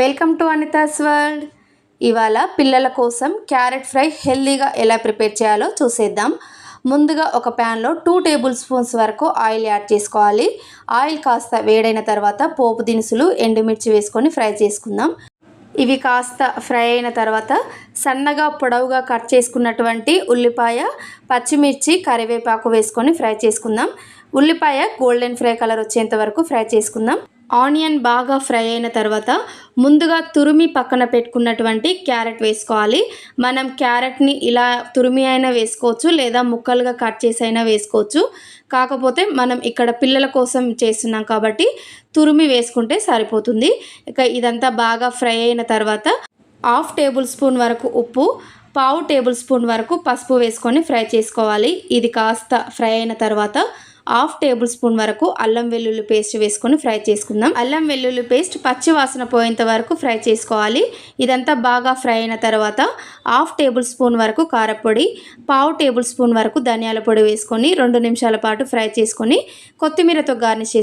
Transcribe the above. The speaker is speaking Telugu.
వెల్కమ్ టు అనితాస్ వరల్డ్ ఇవాళ పిల్లల కోసం క్యారెట్ ఫ్రై హెల్దీగా ఎలా ప్రిపేర్ చేయాలో చూసేద్దాం. ముందుగా ఒక ప్యాన్లో టూ టేబుల్ స్పూన్స్ వరకు ఆయిల్ యాడ్ చేసుకోవాలి. ఆయిల్ కాస్త వేడైన తర్వాత పోపు దినుసులు ఎండుమిర్చి వేసుకొని ఫ్రై చేసుకుందాం. ఇవి కాస్త ఫ్రై అయిన తర్వాత సన్నగా పొడవుగా కట్ చేసుకున్నటువంటి ఉల్లిపాయ పచ్చిమిర్చి కరివేపాకు వేసుకొని ఫ్రై చేసుకుందాం. ఉల్లిపాయ గోల్డెన్ ఫ్రై కలర్ వచ్చేంత వరకు ఫ్రై చేసుకుందాం. ఆనియన్ బాగా ఫ్రై అయిన తర్వాత ముందుగా తురిమి పక్కన పెట్టుకున్నటువంటి క్యారెట్ వేసుకోవాలి. మనం క్యారెట్ని ఇలా తురిమి అయినా వేసుకోవచ్చు లేదా ముక్కలుగా కట్ చేసి అయినా వేసుకోవచ్చు. కాకపోతే మనం ఇక్కడ పిల్లల కోసం చేస్తున్నాం కాబట్టి తురిమి వేసుకుంటే సరిపోతుంది. ఇక ఇదంతా బాగా ఫ్రై అయిన తర్వాత హాఫ్ టేబుల్ స్పూన్ వరకు ఉప్పు పావు టేబుల్ స్పూన్ వరకు పసుపు వేసుకొని ఫ్రై చేసుకోవాలి. ఇది కాస్త ఫ్రై అయిన తర్వాత హాఫ్ టేబుల్ స్పూన్ వరకు అల్లం వెల్లుల్లి పేస్ట్ వేసుకొని ఫ్రై చేసుకుందాం. అల్లం వెల్లుల్లి పేస్ట్ పచ్చి వాసన పోయేంత వరకు ఫ్రై చేసుకోవాలి. ఇదంతా బాగా ఫ్రై అయిన తర్వాత హాఫ్ టేబుల్ స్పూన్ వరకు కారపొడి పావు టేబుల్ స్పూన్ వరకు ధనియాల పొడి వేసుకొని రెండు నిమిషాల పాటు ఫ్రై చేసుకొని కొత్తిమీరతో గార్నిష్ చేసి